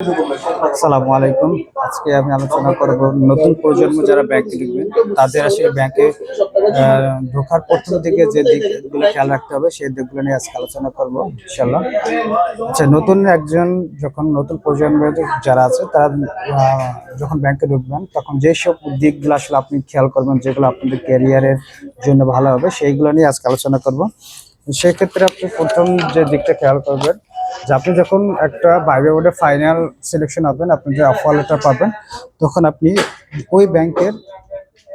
আসসালামু আলাইকুম। আজকে আমি আলোচনা করব নতুন প্রজন্ম যারা ব্যাংকে ঢুকবেন তাদের আসলে ব্যাংকে ঢোকার প্রথম দিকে যে দিকগুলো খেয়াল রাখতে হবে, সেই দিকগুলো নিয়ে আজকে আলোচনা করব ইনশাল্লাহ আচ্ছা নতুন একজন যখন নতুন প্রজন্মের যারা আছে, তারা যখন ব্যাংকে ঢুকবেন, তখন যেসব দিকগুলো আসলে আপনি খেয়াল করবেন, যেগুলো আপনাদের ক্যারিয়ারের জন্য ভালো হবে, সেইগুলো নিয়ে আজকে আলোচনা করব। সেক্ষেত্রে আপনি প্রথম যে দিকটা খেয়াল করবেন যে আপনি যখন একটা বাইরে বোর্ডে ফাইনাল সিলেকশন হবেন আপনি যে অফার লেটার পাবেন, তখন আপনি ওই ব্যাংকের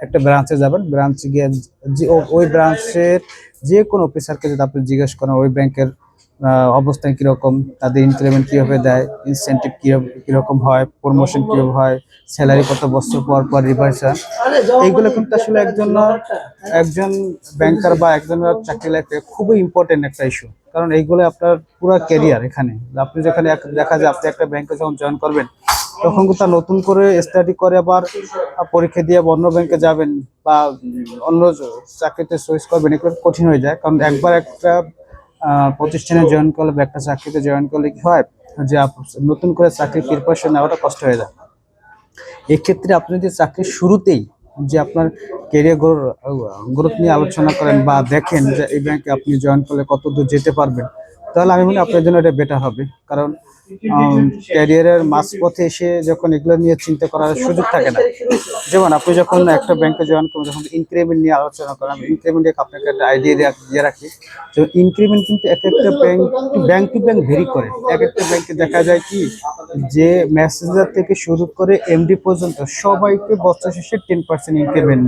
একটা ব্রাঞ্চে যাবেন। ব্রাঞ্চে গিয়ে ওই ব্রাঞ্চের যে কোনো অফিসারকে যদি আপনি জিজ্ঞেস করেন, ওই ব্যাংকের অবস্থান কীরকম, তাদের ইনক্রিমেন্ট কীভাবে দেয় ইনসেন্টিভ কীরকম হয় প্রমোশন কীভাবে হয় স্যালারি কত বছর পর পর রিভার্স এইগুলো কিন্তু আসলে একজন একজন ব্যাংকার বা একজন চাকরি লাইফে খুবই ইম্পর্টেন্ট একটা ইস্যু কারণ এইগুলো আপনার পুরো ক্যারিয়ার এখানে। আপনি যেখানে দেখা যায় আপনি একটা ব্যাংকে যখন জয়েন করবেন, তখন কিন্তু নতুন করে স্টাডি করে আবার পরীক্ষা দিয়ে অন্য ব্যাংকে যাবেন বা অন্য চাকরিতে সুইচ করবেন, এগুলো কঠিন হয়ে যায়। কারণ একবার একটা প্রতিষ্ঠানে জয়েন করলে, বা একটা চাকরিতে জয়েন করলে কি হয় যে নতুন করে চাকরি প্রিপারেশন নেওয়াটা কষ্ট হয়ে যায়। এক্ষেত্রে আপনি যদি চাকরির শুরুতেই যে আপনার কেরিয়ার গ্রোথ নিয়ে আলোচনা করেন বা দেখেন যে এই ব্যাংকে আপনি জয়েন করলে কত দূর যেতে পারবেন, তাহলে আমি মনে আপনার জন্য এটা বেটার হবে। কারণ ক্যারিয়ারের মাঝপথে এসে যখন এগুলো নিয়ে চিন্তা করার সুযোগ থাকে না। যেমন আপনি যখন একটা ব্যাংকে জয়েন করবেন, যখন ইনক্রিমেন্ট নিয়ে আলোচনা করেন ইনক্রিমেন্ট আপনাকে একটা আইডিয়া দিয়ে রাখি। যে ইনক্রিমেন্ট কিন্তু এক একটা bank bank to bank vary করে। এক একটা ব্যাংকে দেখা যায় কি, যে ম্যাসেঞ্জার থেকে শুরু করে এমডি পর্যন্ত সবাইকে বছর শেষে টেন পার্সেন্ট ইনক্রিমেন্ট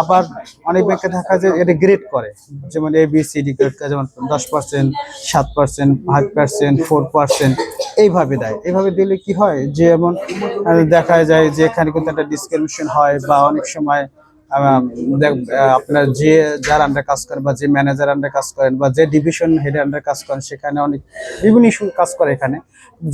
আবার অনেক ব্যাংকে দেখা যায় এটা গ্রেড করে। যেমন A B C D grade যেমন দশ পার্সেন্ট সাত percent five percent four percent এইভাবে দেয়। এইভাবে দিলে কি হয়? যে আহ, দেখা যায় যে এখানে কিন্তু একটা ডিসক্রিমিনেশন হয় বা অনেক সময় আপনার যে যার আন্ডার কাজ করেন বা যে ম্যানেজার আন্ডার কাজ করেন বা যে ডিভিশন হেড আন্ডার কাজ করেন সেখানে অনেক বিভিন্ন ইস্যু কাজ করে এখানে।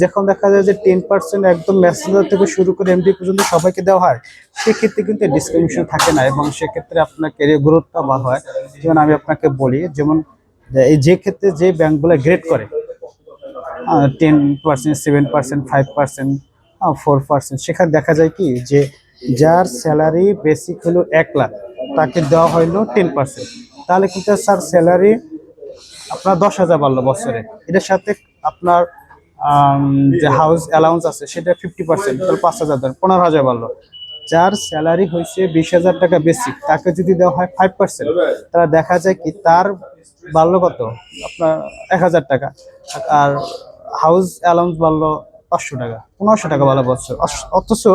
যখন দেখা যায় যে টেন পার্সেন্ট একদম মেসেঞ্জার থেকে শুরু করে এমডি পর্যন্ত সবাইকে দেওয়া হয় সেক্ষেত্রে কিন্তু ডিসক্রিমিনেশন থাকে না এবং সেক্ষেত্রে আপনার ক্যারিয়ার গ্রোথটা ভালো হয়। যেমন আমি আপনাকে বলি যেমন এই যে ক্ষেত্রে যে ব্যাংকগুলো গ্রেড করে ten percent seven percent five percent four percent সেখানে দেখা যায় কি যে যার স্যালারি বেসিক হলো এক লাখ, তাকে দেওয়া হইল টেন পার্সেন্ট তাহলে কিন্তু স্যার স্যালারি আপনার দশ হাজার বাড়লো বছরে। এটার সাথে আপনার যে হাউস অ্যালাউন্স আছে সেটা ফিফটি পার্সেন্ট তাহলে পাঁচ হাজার ধরেন, পনেরো হাজার বাড়লো। যার স্যালারি হয়েছে বিশ হাজার টাকা বেসিক তাকে যদি দেওয়া হয় ফাইভ পার্সেন্ট তাহলে দেখা যায় কি তার বাড়লো কত? আপনার এক হাজার টাকা। আর হাউস অ্যালাউন্স বাড়লো পাঁচশো টাকা, পনেরোশো টাকা বছর। অস- অথচ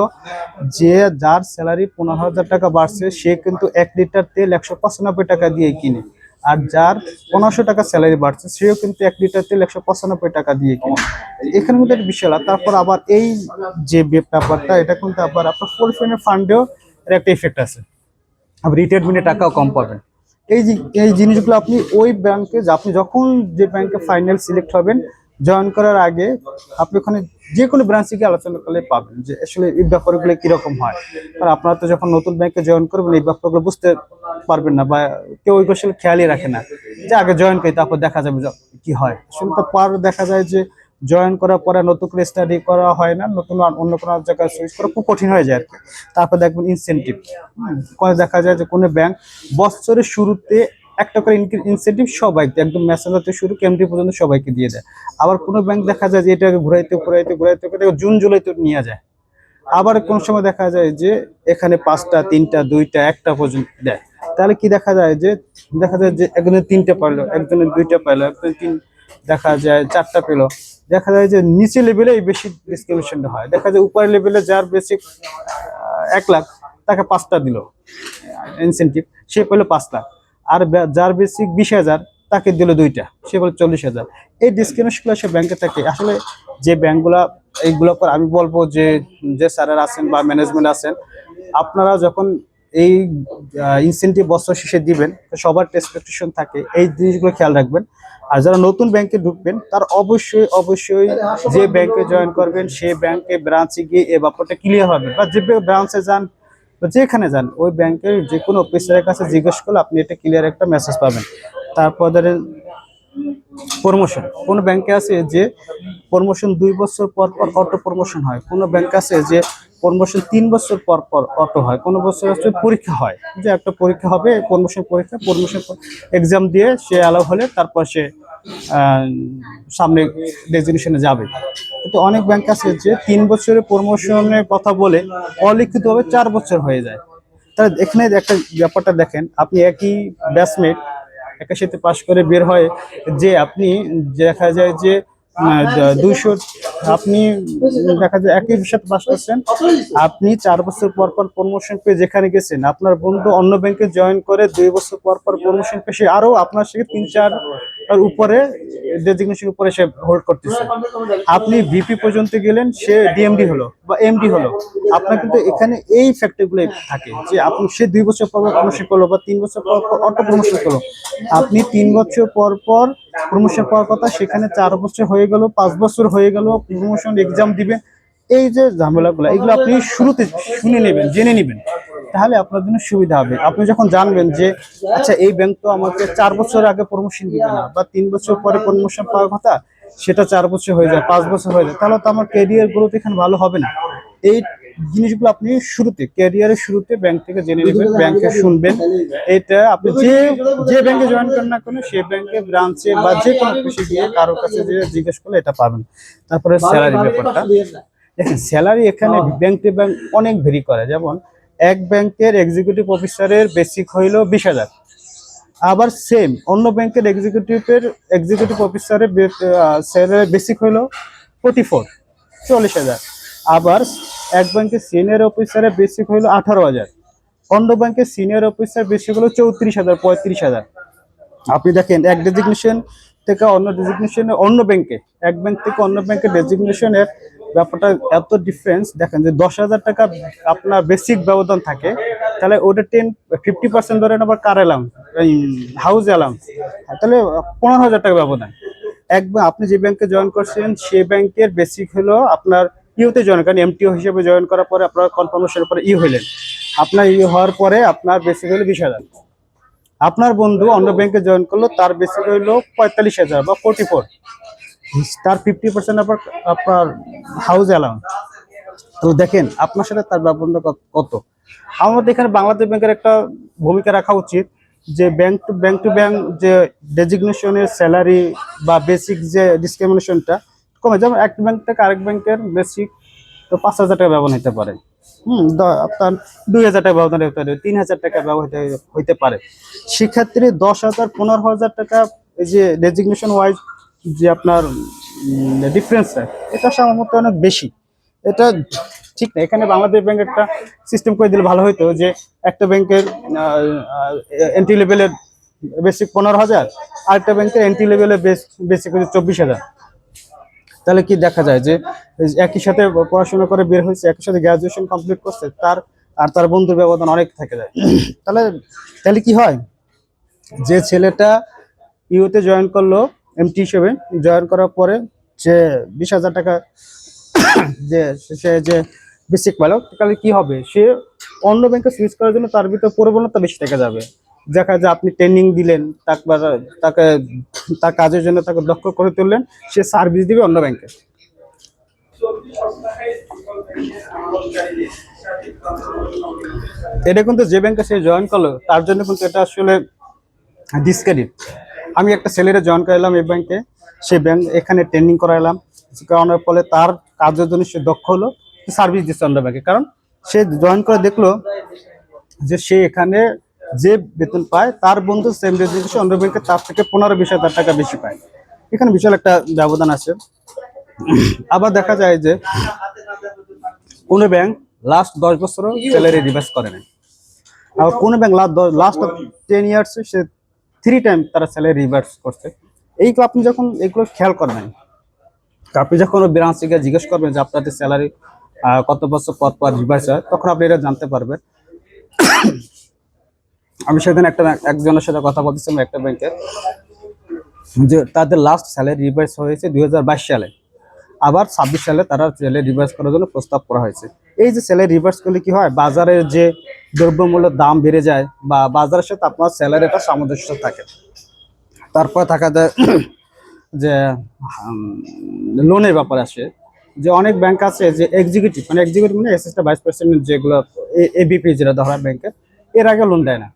যে যার স্যালারি পনেরো হাজার টাকা বাড়ছে, সে কিন্তু এক লিটার তেল একশো পঁচানব্বই টাকা দিয়ে কিনে। আর যার পনেরোশো টাকা স্যালারি বাড়ছে, সেও কিন্তু এক লিটার তেল একশো পঁচানব্বই টাকা দিয়ে কিনে। এখানে কিন্তু একটা বিষয়। তারপর আবার এই যে ব্যাপারটা, এটা কিন্তু আবার আপনার পোর্টফোলিও ফান্ডেও এর একটা ইফেক্ট আছে। আপনি রিটায়ারমেন্টে টাকাও কম পাবেন। এই এই জিনিসগুলো আপনি ওই ব্যাংকে আপনি যখন যে ব্যাংকে ফাইনাল সিলেক্ট হবেন জয়েন করার আগে আপনি ওখানে যে কোনো ব্রাঞ্চে গিয়ে আলোচনা করলে পাবেন যে আসলে এই ব্যাপারগুলো কীরকম হয়। কারণ আপনারা তো যখন নতুন ব্যাংকে জয়েন করবেন, এই ব্যাপারগুলো বুঝতে পারবেন না বা কেউ ওই আসলে খেয়ালই রাখে না যে আগে জয়েন করি, তারপর দেখা যাবে কি হয়। আসলে তো পর দেখা যায় যে জয়েন করার পরে নতুন করে স্টাডি করা হয় না, নতুন অন্য কোনো জায়গায় সুইচ করা খুব কঠিন হয়ে যায় আর কি তারপর দেখবেন ইনসেন্টিভ দেখা যায় যে কোনো ব্যাংক বছরের শুরুতে একটা করে ইনসেন্টিভ সবাইকে একদম মেসেঞ্জার থেকে শুরু কেমডি পর্যন্ত সবাইকে দিয়ে দেয়। আবার কোনো ব্যাংক দেখা যায় যে এটাকে ঘুরাইতে ঘুরাইতে ঘুরাইতে ঘুরাইতে জুন, জুলাইতে নিয়ে যায়। আবার কোন সময় দেখা যায় যে এখানে পাঁচটা, তিনটা, দুইটা, একটা পর্যন্ত দেয়। তাহলে কি দেখা যায় যে, দেখা যায় যে একজনের তিনটা পাইলো একজনের দুইটা পাইলো একজনের তিন, দেখা যায় চারটা পেল। দেখা যায় যে নিচে লেভেলে এই বেশি ডিসক্রিমিনেশনটা হয়। দেখা যায় উপরের লেভেলে যার বেসিক এক লাখ, তাকে পাঁচটা দিল। ইনসেন্টিভ সে পেল পাঁচ লাখ। আর যার বেসিক বিশ হাজার, তাকে দিল দুইটা। সে বলে চল্লিশ হাজার। এই ডিসক্রিমিনেশনগুলো সে ব্যাংকে থাকে। আসলে যে ব্যাংকগুলা এইগুলো পর আমি বলব যে যে স্যারের আছেন বা ম্যানেজমেন্ট আছেন, আপনারা যখন এই ইনসেন্টিভ বছর শেষে দিবেন, সবার এক্সপেকটেশন থাকে। এই জিনিসগুলো খেয়াল রাখবেন। আর যারা নতুন ব্যাংকে ঢুকবেন, তার অবশ্যই অবশ্যই যে ব্যাংকে জয়েন করবেন সেই ব্যাংকে ব্রাঞ্চে গিয়ে এ ব্যাপারটা ক্লিয়ার হবে। বা যে ব্রাঞ্চে যান বা যেখানে যান, ওই ব্যাংকের যে কোনো অফিসারের কাছে জিজ্ঞেস করলে আপনি এটা ক্লিয়ার একটা মেসেজ পাবেন। তারপর ধরেন প্রমোশন কোন ব্যাংকে আছে যে প্রমোশন দুই বছর পর পর অটো প্রমোশন হয়। কোন ব্যাংক আছে যে প্রমোশন তিন বছর পর পর অটো হয়, কোন বছর আছে পরীক্ষা হয়। যে একটা পরীক্ষা হবে প্রমোশন পরীক্ষা প্রমোশন এক্সাম দিয়ে সে অ্যালাউ হলে তারপর সে সামনে ডেজিগনেশনে যাবে। কিন্তু অনেক ব্যাংক আছে যে তিন বছরের প্রমোশনের কথা বলে অলিখিতভাবে চার বছর হয়ে যায়। তাহলে এখানে একটা ব্যাপারটা দেখেন, আপনি একই ব্যাচমেট সাথে পাশ করে বের হয়, যে আপনি দেখা যায় যে দুইশো, আপনি দেখা যায় একই সাথে পাশ করছেন। আপনি চার বছর পর পর প্রমোশন পেয়ে যেখানে গেছেন, আপনার বন্ধু অন্য ব্যাংকে জয়েন করে দুই বছর পর পর প্রমোশন পেয়ে সে আরও আপনার সঙ্গে তিন, চার আর উপরে ডেজিগনেশন উপরে সে হোল্ড করতেছে। আপনি ভিপি পর্যন্ত গেলেন, সে ডিএমডি হলো বা এমডি হলো। আপনার কিন্তু এখানে এই ফ্যাক্টরগুলো থাকে যে আপনি সে দুই বছর পর প্রমোশন করল বা তিন বছর পর পর অটো প্রমোশন করল। আপনি তিন বছর পর পর প্রমোশন পাওয়ার কথা, সেখানে চার বছর হয়ে গেল, পাঁচ বছর হয়ে গেল প্রমোশন এক্সাম দিবেন এই যে ঝামেলাগুলো এগুলো আপনি শুরুতে শুনে নেবেন জেনে নেবেন। তাহলে আপনার জন্য সুবিধা হবে। আপনি যখন জানবেন যে আচ্ছা এই ব্যাংক তো আমাকে চার বছর আগে প্রমোশন দিবে না বা তিন বছর পরে প্রমোশন পাওয়ার কথা সেটা চার বছর হয়ে যায় পাঁচ বছর হয়ে যায় তাহলে তো আমার ক্যারিয়ার গ্রোথ এখানে ভালো হবে না। এই জিনিসগুলো আপনি শুরুতে ক্যারিয়ারের শুরুতে ব্যাংক থেকে জেনে নেবেন ব্যাংকে শুনবেন। এটা আপনি যে যে ব্যাংকে জয়েন করেন না কেন সেই ব্যাংকে ব্রাঞ্চে বা যে কোনো অফিসে গিয়ে কারোর কাছে যে জিজ্ঞেস করলে এটা পাবেন। তারপরে স্যালারি ব্যাপারটা। দেখেন স্যালারি এখানে ব্যাংক টু ব্যাংক অনেক ভেরি করে। যেমন এক ব্যাংকের এক্সিকিউটিভ অফিসারের বেসিক হইল বিশ হাজার। আবার সেম অন্য ব্যাংকের এক্সিকিউটিভের এক্সিকিউটিভ অফিসারের স্যালারি বেসিক হইল ফোর্টি ফোর চল্লিশ হাজার। আবার এক ব্যাংকের সিনিয়র অফিসারের বেসিক হইল আঠারো হাজার। অন্য ব্যাংকের সিনিয়র অফিসার বেসিক হলো চৌত্রিশ হাজার পঁয়ত্রিশ হাজার। আপনি দেখেন এক ডেজিগনেশন থেকে অন্য ডেজিগনেশনে অন্য ব্যাংকে এক ব্যাংক থেকে অন্য ব্যাংকের ডেজিগনেশনের ব্যাপারটা এত ডিফারেন্স দেখেন যে দশ হাজার টাকা আপনার বেসিক ব্যবধান থাকে, তাহলে ওটা টেন ফিফটি পার্সেন্ট ধরেন আবার কার এলাম হাউস এলাম তাহলে পনেরো হাজার টাকা ব্যবধান। একবার আপনি যে ব্যাংকে জয়েন করছেন সেই ব্যাংকের বেসিক হলো আপনার ইউতে জয়েন করেন এমটিও হিসেবে জয়েন করার পরে আপনার কনফার্মেশনের পরে ই হইলেন আপনার ই হওয়ার পরে আপনার বেসিক হলো বিশ হাজার। আপনার বন্ধু অন্য ব্যাংকে জয়েন করল, তার বেসিক হইল পঁয়তাল্লিশ হাজার বা ফোর্টি ফোর তার ফিফটি পার্সেন্ট আপনার আপনার হাউস অ্যালাউন্স তো দেখেন, আপনার সাথে তার ব্যবহারটা কত- আমাদের এখানে বাংলাদেশ ব্যাংকের একটা ভূমিকা রাখা উচিত যে bank to bank to bank যে ডেজিগনেশনের স্যালারি বা বেসিক যে ডিসক্রিমিনেশনটা কমে যেমন এক ব্যাংক থেকে আরেক ব্যাংকের বেসিক তো পাঁচ হাজার টাকা ব্যবহার হতে পারে। হুম আপনার দুই হাজার টাকা ব্যবধান হতে পারে, তিন হাজার টাকা ব্যবহার হইতে পারে। সেক্ষেত্রে দশ হাজার, পনেরো হাজার টাকা এই যে ডেজিগনেশন ওয়াইজ যে আপনার ডিফারেন্সটা এটা আমার মতে অনেক বেশি। এটা ঠিক না, এখানে বাংলাদেশ ব্যাংক একটা সিস্টেম করে দিলে ভালো হতো যে একটা ব্যাংকের এন্ট্রি লেভেলের বেসিক পনেরো হাজার, আরেকটা ব্যাংকের এন্ট্রি লেভেলের বেসিক হচ্ছে চব্বিশ হাজার। তাহলে কি দেখা যায় যে একই সাথে পড়াশোনা করে বের হয়েছে, একই সাথে গ্রাজুয়েশন কমপ্লিট করছে, তার, আর তার বন্ধুর ব্যবধান অনেক থেকে যায়। তাহলে তাহলে কি হয়? যে ছেলেটা ইউতে জয়েন করল এমটি হিসেবে জয়েন করার পরে যে বিশ হাজার টাকা যে সে যে বেসিক পেল তাহলে কি হবে? সে অন্য ব্যাংকে সুইচ করার জন্য তার ভিতরে প্রবণতা বেশি টাকা যাবে। দেখা যায় আপনি ট্রেনিং দিলেন, তাকে তার কাজের জন্য তাকে দক্ষ করে তুললেন, সে সার্ভিস দিবে অন্য ব্যাংকে এটা কিন্তু যে ব্যাংকে সে জয়েন করল, তার জন্য কিন্তু এটা আসলে ডিসক্রেডিট আমি একটা ছেলেরে জয়েন করালাম এই ব্যাংকে সে ব্যাংক এখানে ট্রেনিং করাইলাম। করানোর ফলে তার কাজের জন্য সে দক্ষ হলো সার্ভিস দিচ্ছে অন্য ব্যাংকে কারণ সে জয়েন করে দেখল যে সে এখানে যে বেতন পায়, তার বন্ধু সেম রেজিস্ট্রেশন অন্য ব্যাংকে তার থেকে পনেরো বিশ হাজার টাকা বেশি পায়। এখানে বিশাল একটা ব্যবধান আছে। আবার দেখা যায় যে কোনো ব্যাংক লাস্ট দশ বছরও স্যালারি রিভাইজ করে না আবার কোনো bank last last ten years সে থ্রি টাইম তারা স্যালারি রিভার্স করছে। এইগুলো আপনি যখন এগুলো খেয়াল করবেন। আপনি যখন ব্রাঞ্চে গিয়ে জিজ্ঞেস করবেন যে আপনাদের স্যালারি কত বছর পর পর রিভার্স হয়, তখন আপনি এটা জানতে পারবেন। আমি সেদিন একটা, একজনের সাথে কথা বলতেছিলাম একটা ব্যাংকে, যে তাদের লাস্ট স্যালারি রিভার্স হয়েছে দুই হাজার বাইশ সালে। আবার ছাব্বিশ সালে তারা স্যালারি রিভার্স করার জন্য প্রস্তাব করা হয়েছে। এই যে স্যালারি রিভার্স করলে কি হয়? বাজারের যে দ্রব্যমূল্যের দাম বেড়ে যায় বা বাজারের সাথে আপনার স্যালারিটা সামঞ্জস্য থাকে। তারপরে থাকা যায় যে লোনের ব্যাপার আসে। যে অনেক ব্যাংক আছে যে এক্সিকিউটিভ মানে এক্সিকিউটিভ মানে অ্যাসিস্ট্যান্ট ভাইস প্রেসিডেন্ট যেগুলো এবিপি যেটা ধরা ব্যাংকের এর আগে লোন দেয় না।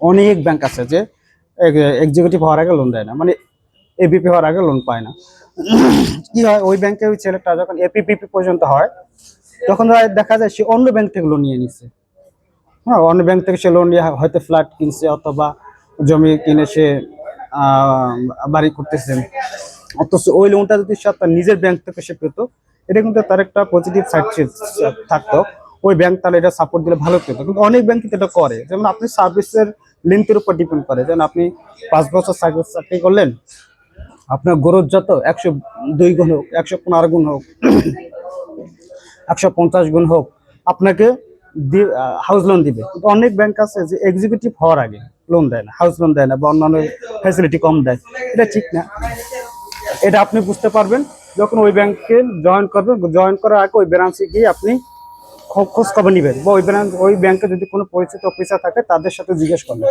অনেক ব্যাংক আছে যে এক্সিকিউটিভ হওয়ার আগে লোন দেয় না। মানে এবিপি হওয়ার আগে লোন পায় না। কি হয়, ওই ব্যাংকে ওই ছেলেটা যখন এপিপিপি পর্যন্ত হয়, তখন দেখা যায় সে অন্য ব্যাংক থেকে লোন নিয়ে নিচ্ছে হ্যাঁ অন্য ব্যাংক থেকে সে লোন নিয়ে হয়তো ফ্ল্যাট কিনছে অথবা জমি কিনে সে বাড়ি করতেছে। অথচ ওই লোনটা যদি সে তার নিজের ব্যাংক থেকে সে পেতো, এটা কিন্তু তার একটা পজিটিভ সাইড থাকতো। ওই ব্যাংক তাহলে এটা সাপোর্ট দিলে ভালো পেতো কিন্তু অনেক ব্যাংক কিন্তু এটা করে। যেমন আপনি সার্ভিসের লিঙ্কের উপর ডিপেন্ড করে। যেমন আপনি পাঁচ বছর সার্ভিস চাকরি করলেন, আপনার গ্রোথ যত একশো দুই গুণ হোক, একশো পনেরো গুণ হোক, একশো পঞ্চাশ গুণ হোক, আপনাকে হাউস লোন দিবে। অনেক ব্যাংক আছে যে এক্সিকিউটিভ হওয়ার আগে লোন দেয় না হাউস লোন দেয় না বা অন্যান্য ফ্যাসিলিটি কম দেয়। এটা ঠিক না। এটা আপনি বুঝতে পারবেন, যখন ওই ব্যাংকে জয়েন করবেন জয়েন করার আগে ওই ব্রাঞ্চে গিয়ে আপনি খোঁজ খবর নেবেন বা ওই ব্রাঞ্চ ওই ব্যাংকে যদি কোনো পরিচিত অফিসার থাকে, তাদের সাথে জিজ্ঞেস করবেন।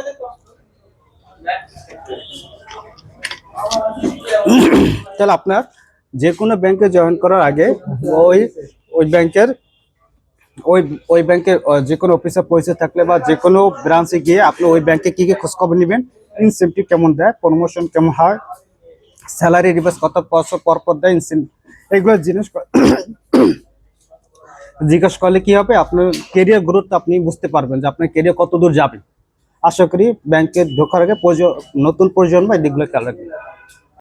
তাহলে আপনার যে কোনো ব্যাংকে জয়েন করার আগে ওই ওই ব্যাংকের ওই ওই ব্যাংকের আহ, যে কোনো অফিসার পরিচয় থাকলে বা যে কোনো ব্রাঞ্চে গিয়ে আপনি ওই ব্যাংকে কি কি খোঁজখবর নেবেন ইনসেন্টিভ কেমন দেয় প্রমোশন কেমন হয় স্যালারি রিভার্স কত বছর পর পর দেয় ইনসেন্টিভ এগুলো জিনিস জিজ্ঞেস করলে কি হবে আপনার কেরিয়ার গ্রোথ আপনি বুঝতে পারবেন যে আপনার কেরিয়ার কত দূর যাবে। আশা করি ব্যাংকে ঢোকার আগে নতুন প্রজন্ম এই দিকগুলো খেয়াল রাখবেন।